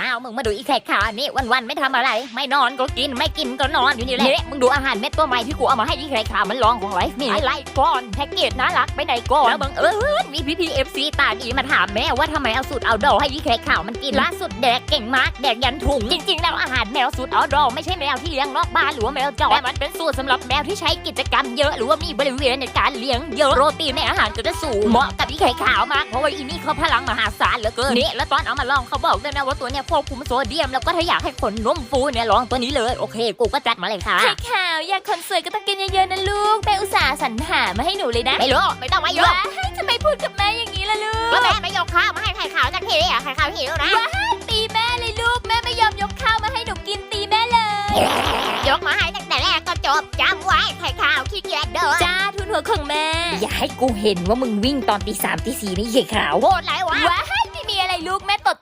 อ้าวมึงมาดูอีไข่ขาวอันนี่วันๆไม่ทำอะไร ไม่นอนก็กินไม่กินก็นอนอยู่นี่แหละเนี่ยมึงดูอาหารเม็ดตัวใหม่ที่กูเอามาให้อีไข่ขาวมันลองของไรนี่ไล่ก่อนแพ็กเกจน่ารักไปไหนก่อนแล้วบังเอิญมีพี่พีเอฟซีตาดีมาถามแม่ว่าทำไมเอาสูตรเอาดอให้อีไข่ขาวมันกินล่าสุดแดกเก่งมากแดกยันถุงจริงๆแล้วอาหารแมวสูตรเอาดอไม่ใช่แมวที่เลี้ยงนอกบ้านหรือว่าแมวจรแต่มันเป็นสูตรสำหรับแมวที่ใช้กิจกรรมเยอะหรือว่ามีบริเวณในการเลี้ยงเยอะโปรตีนในอาหารก็จะสูงเหมาะกับอีไข่ขาวมากเพราะว่าอีนี่เขาพลังมหาศาลเหลือเกินนี่แล้วตอนเอามาลองเขาบอกด้วยนะว่าตัวเนี้ยควบคุมโซเดียม แล้วก็ถ้าอยากให้ขนนมฟูเนี่ยลองตัวนี้เลยโอเค กูก็จัดมาเลยค่ะไข่ขาวอยากคนสวยก็ต้องกินเยอะๆนะลูกแม่อุตส่าห์สรรหามาให้หนูเลยนะไม่รู้ไม่ต้องมาโยกว้ายทำไมพูดกับแม่อย่างนี้ล่ะลูก็กแม่ไม่ยกข้าวมาให้ไข่ขาวจากทีอะไข่ขาวหิวนะตีแม่เลยลูกแม่ไม่ยอมยกข้าวมาให้หนูกินตีแม่เลย ยกมาให้ตั้งแต่แรกก็จบจำไว้ไข่ขาวขี้เกียจเดินจ้าทุนหัวของแม่ อย่าให้กูเห็นว่ามึงวิ่งตอนตีสามตีสี่นี่ไข่ขาวโหดไรวะว้ายไม่มีอะไรลูกแม่ตด